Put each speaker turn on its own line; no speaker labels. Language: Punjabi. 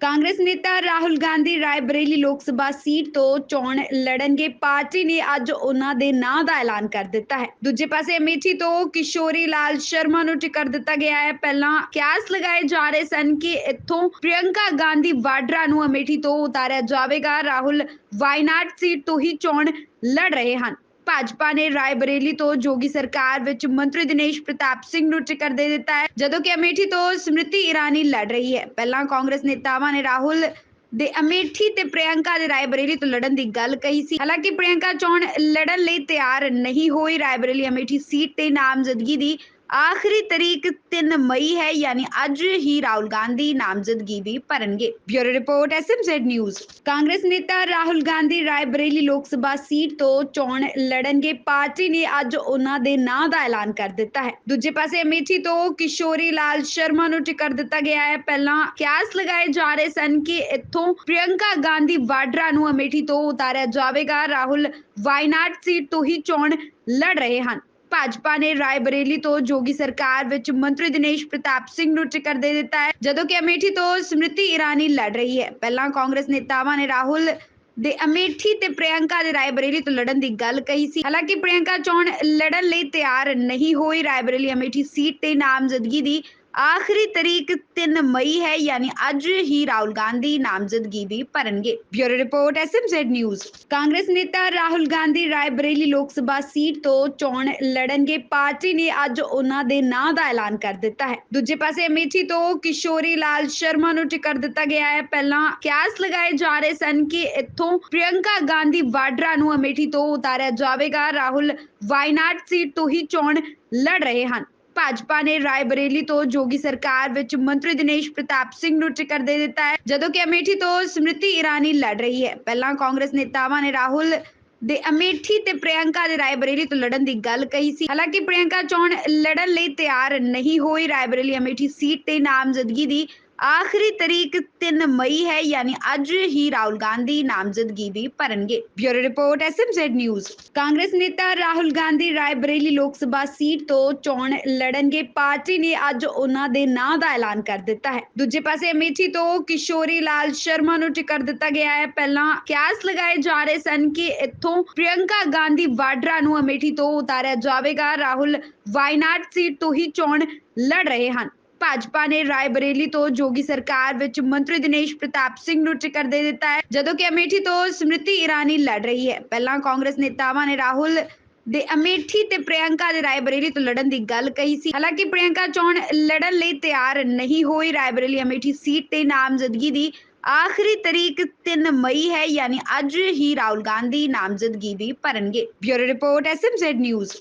ਕਾਂਗਰਸ ਨੇਤਾ ਰਾਹੁਲ ਗਾਂਧੀ ਰਾਏਬਰੇਲੀ ਲੋਕ ਸਭਾ ਸੀਟ ਤੋਂ ਚੋਣ ਲੜਨਗੇ। ਪਾਰਟੀ ਨੇ ਅੱਜ ਉਹਨਾਂ ਦੇ ਨਾਂ ਦਾ ਐਲਾਨ ਕਰ ਦਿੱਤਾ ਹੈ। ਦੂਜੇ ਪਾਸੇ ਅਮੇਠੀ ਤੋਂ ਕਿਸ਼ੋਰੀ ਲਾਲ ਸ਼ਰਮਾ ਨੂੰ ਟਿਕਟ ਦਿੱਤਾ ਗਿਆ ਹੈ। ਪਹਿਲਾਂ ਕਿਆਸ ਲਗਾਏ ਜਾ ਰਹੇ ਸਨ ਕਿ ਇੱਥੋਂ ਪ੍ਰਿਯੰਕਾ ਗਾਂਧੀ ਵਾਡਰਾ ਨੂੰ ਅਮੇਠੀ ਤੋਂ ਉਤਾਰਿਆ ਜਾਵੇਗਾ। ਰਾਹੁਲ ਵਾਇਨਾਡ ਸੀਟ ਤੋਂ ਹੀ ਚੋਣ ਲੜ ਰਹੇ ਹਨ। ਭਾਜਪਾ ਨੇ ਰਾਏਬਰੇਲੀ ਤੋਂ ਜੋਗੀ ਸਰਕਾਰ ਵਿੱਚ ਮੰਤਰੀ ਦਿਨੇਸ਼ ਪ੍ਰਤਾਪ ਸਿੰਘ ਨੂੰ ਟਿਕਟ ਦੇ ਦਿੱਤਾ ਹੈ, ਜਦੋਂ ਕਿ ਅਮੇਠੀ ਤੋਂ ਸਮ੍ਰਿਤੀ ਇਰਾਨੀ ਲੜ ਰਹੀ ਹੈ। ਪਹਿਲਾਂ ਕਾਂਗਰਸ ਨੇਤਾਵਾਂ ਨੇ ਰਾਹੁਲ ਦੇ ਅਮੇਠੀ ਤੇ ਪ੍ਰਿਯੰਕਾ ਦੇ ਰਾਏਬਰੇਲੀ ਤੋਂ ਲੜਨ ਦੀ ਗੱਲ ਕਹੀ ਸੀ। ਹਾਲਾਂਕਿ ਪ੍ਰਿਯੰਕਾ ਚੋਣ ਲੜਨ ਲਈ ਤਿਆਰ ਨਹੀਂ ਹੋਈ। ਰਾਏਬਰੇਲੀ ਅਮੇਠੀ ਸੀਟ ਤੇ ਨਾਮਜ਼ਦਗੀ ਦੀ ਆਖਰੀ ਤਰੀਕ 3 ਮਈ ਹੈ, ਯਾਨੀ ਅੱਜ ਹੀ ਰਾਹੁਲ ਗਾਂਧੀ ਨਾਮਜ਼ਦਗੀ ਵੀ ਭਰਨਗੇ। Bureau report SMZ news. Congress ਨੇਤਾ ਰਾਹੁਲ ਗਾਂਧੀ ਰਾਏਬਰੇਲੀ ਲੋਕ ਸਭਾ ਸੀਟ ਤੋਂ ਚੋਣ ਲੜਨਗੇ। ਪਾਰਟੀ ਨੇ ਅੱਜ ਉਹਨਾਂ ਦੇ ਨਾਂ ਦਾ ਐਲਾਨ ਕਰ ਦਿੱਤਾ ਹੈ। ਦੂਜੇ ਪਾਸੇ ਅਮੇਠੀ ਤੋਂ ਕਿਸ਼ੋਰੀ ਲਾਲ ਸ਼ਰਮਾ ਨੂੰ ਟਿਕਟ ਦਿੱਤਾ ਗਿਆ ਹੈ। ਪਹਿਲਾਂ ਕਿਆਸ ਲਗਾਏ ਜਾ ਰਹੇ ਸਨ ਕਿ ਇੱਥੋਂ ਪ੍ਰਿਯੰਕਾ ਗਾਂਧੀ ਵਾਡਰਾ ਨੂੰ ਅਮੇਠੀ ਤੋਂ ਉਤਾਰਿਆ ਜਾਵੇਗਾ। ਰਾਹੁਲ ਵਾਇਨਾਡ ਸੀਟ ਤੋਂ ਹੀ ਚੋਣ ਲੜ ਰਹੇ ਹਨ। ਭਾਜਪਾ ਨੇ ਰਾਏਬਰੇਲੀ ਤੋਂ ਜੋਗੀ ਸਰਕਾਰ ਵਿੱਚ ਮੰਤਰੀ ਦਿਨੇਸ਼ ਪ੍ਰਤਾਪ ਸਿੰਘ ਨੂੰ ਟਿਕਟ ਦੇ ਦਿੱਤਾ ਹੈ, ਜਦੋਂ ਕਿ ਅਮੇਠੀ ਤੋਂ ਸਮ੍ਰਿਤੀ ਇਰਾਨੀ ਲੜ ਰਹੀ ਹੈ। ਪਹਿਲਾਂ ਕਾਂਗਰਸ ਨੇਤਾਵਾਂ ਨੇ ਰਾਹੁਲ ਦੇ ਅਮੇਠੀ ਤੇ ਪ੍ਰਿਯੰਕਾ ਦੇ ਰਾਏਬਰੇਲੀ ਤੋਂ ਲੜਨ ਦੀ ਗੱਲ ਕਹੀ ਸੀ। ਹਾਲਾਂਕਿ ਪ੍ਰਿਯੰਕਾ ਚੋਣ ਲੜਨ ਲਈ ਤਿਆਰ ਨਹੀਂ ਹੋਈ ਰਾਏਬਰੇਲੀ ਅਮੇਠੀ ਸੀਟ ਤੇ ਨਾਮਜ਼ਦਗੀ ਦੀ ਆਖਰੀ ਤਰੀਕ 3 ਮਈ ਹੈ, ਯਾਨੀ ਅੱਜ ਹੀ ਰਾਹੁਲ ਗਾਂਧੀ ਨਾਮਜ਼ਦਗੀ ਵੀ ਭਰਨਗੇ। Bureau report SMZ news. Congress ਨੇਤਾ ਰਾਹੁਲ ਗਾਂਧੀ ਰਾਏਬਰੇਲੀ ਲੋਕ ਸਭਾ ਸੀਟ ਤੋਂ ਚੋਣ ਲੜਨਗੇ। ਪਾਰਟੀ ਨੇ ਅੱਜ ਉਹਨਾਂ ਦੇ ਨਾਂ ਦਾ ਐਲਾਨ ਕਰ ਦਿੱਤਾ ਹੈ। ਦੂਜੇ ਪਾਸੇ ਅਮੇਠੀ ਤੋਂ ਕਿਸ਼ੋਰੀ ਲਾਲ ਸ਼ਰਮਾ ਨੂੰ ਟਿਕਟ ਦਿੱਤਾ ਗਿਆ ਹੈ। ਪਹਿਲਾਂ ਕਿਆਸ ਲਗਾਏ ਜਾ ਰਹੇ ਸਨ ਕਿ ਇੱਥੋਂ ਪ੍ਰਿਯੰਕਾ ਗਾਂਧੀ ਵਾਡਰਾ ਨੂੰ ਅਮੇਠੀ ਤੋਂ ਉਤਾਰਿਆ ਜਾਵੇਗਾ। ਰਾਹੁਲ ਵਾਇਨਾਡ ਸੀਟ ਤੋਂ ਹੀ ਚੋਣ ਲੜ ਰਹੇ ਹਨ। ਭਾਜਪਾ ਨੇ ਰਾਏਬਰੇਲੀ ਤੋਂ ਜੋਗੀ ਸਰਕਾਰ ਵਿੱਚ ਮੰਤਰੀ ਦਿਨੇਸ਼ ਪ੍ਰਤਾਪ ਸਿੰਘ ਨੂੰ ਟਿਕਟ ਦੇ ਦਿੱਤਾ ਹੈ, ਜਦੋਂ ਕਿ ਅਮੇਠੀ ਤੋਂ ਸਮ੍ਰਿਤੀ ਇਰਾਨੀ ਲੜ ਰਹੀ ਹੈ। ਪਹਿਲਾਂ ਕਾਂਗਰਸ ਨੇਤਾਵਾਂ ਨੇ ਰਾਹੁਲ ਦੇ ਅਮੇਠੀ ਤੇ ਪ੍ਰਿਯੰਕਾ ਦੇ ਰਾਏਬਰੇਲੀ ਤੋਂ ਲੜਨ ਦੀ ਗੱਲ ਕਹੀ ਸੀ। ਹਾਲਾਂਕਿ ਪ੍ਰਿਯੰਕਾ ਚੋਣ ਲੜਨ ਲਈ ਤਿਆਰ ਨਹੀਂ ਹੋਈ ਰਾਏਬਰੇਲੀ ਅਮੇਠੀ ਸੀਟ ਤੇ ਨਾਮਜ਼ਦਗੀ ਦੀ ਆਖਰੀ ਤਰੀਕ 3 ਮਈ ਹੈ, ਯਾਨੀ ਅੱਜ ਹੀ ਰਾਹੁਲ ਗਾਂਧੀ ਨਾਮਜ਼ਦਗੀ ਵੀ ਭਰਨਗੇ। Bureau report, SMZ news. Congress ਨੇਤਾ ਰਾਹੁਲ ਗਾਂਧੀ ਰਾਏਬਰੇਲੀ ਲੋਕ ਸਭਾ ਸੀਟ ਤੋਂ ਚੋਣ ਲੜਨਗੇ। ਪਾਰਟੀ ਨੇ ਅੱਜ ਉਹਨਾਂ ਦੇ ਨਾਂ ਦਾ ਐਲਾਨ ਕਰ ਦਿੱਤਾ ਹੈ। ਦੂਜੇ ਪਾਸੇ ਅਮੇਠੀ ਤੋਂ ਕਿਸ਼ੋਰੀ ਲਾਲ ਸ਼ਰਮਾ ਨੂੰ ਟਿਕਟ ਦਿੱਤਾ ਗਿਆ ਹੈ। ਪਹਿਲਾਂ ਕਿਆਸ ਲਗਾਏ ਜਾ ਰਹੇ ਸਨ ਕਿ ਇੱਥੋਂ ਪ੍ਰਿਯੰਕਾ ਗਾਂਧੀ ਵਾਡਰਾ ਨੂੰ ਅਮੇਠੀ ਤੋਂ ਉਤਾਰਿਆ ਜਾਵੇਗਾ। ਰਾਹੁਲ ਵਾਇਨਾਡ ਸੀਟ ਤੋਂ ਹੀ ਚੋਣ ਲੜ ਰਹੇ ਹਨ। ਭਾਜਪਾ ਨੇ ਰਾਏਬਰੇਲੀ ਤੋਂ ਜੋਗੀ ਸਰਕਾਰ ਵਿੱਚ ਮੰਤਰੀ ਦਿਨੇਸ਼ ਪ੍ਰਤਾਪ ਸਿੰਘ ਨੂੰ ਟਿਕਟ ਦੇ ਦਿੱਤਾ ਹੈ, ਜਦੋਂ ਕਿ ਅਮੇਠੀ ਤੋਂ ਸਮ੍ਰਿਤੀ ਇਰਾਨੀ ਲੜ ਰਹੀ ਹੈ। ਪਹਿਲਾਂ ਕਾਂਗਰਸ ਨੇਤਾਵਾਂ ਨੇ ਰਾਹੁਲ ਦੇ ਅਮੇਠੀ ਤੇ ਪ੍ਰਿਯੰਕਾ ਦੇ ਰਾਏਬਰੇਲੀ ਤੋਂ ਲੜਨ ਦੀ ਗੱਲ ਕਹੀ ਸੀ। ਹਾਲਾਂਕਿ ਪ੍ਰਿਯੰਕਾ ਚੋਣ ਲੜਨ ਲਈ ਤਿਆਰ ਨਹੀਂ ਹੋਈ ਰਾਏਬਰੇਲੀ ਅਮੇਠੀ ਸੀਟ ਤੇ ਨਾਮਜ਼ਦਗੀ ਦੀ ਆਖਰੀ ਤਰੀਕ 3 ਮਈ ਹੈ, ਯਾਨੀ ਅੱਜ ਹੀ ਰਾਹੁਲ ਗਾਂਧੀ ਨਾਮਜ਼ਦਗੀ ਵੀ ਭਰਨਗੇ। Bureau report SMZ news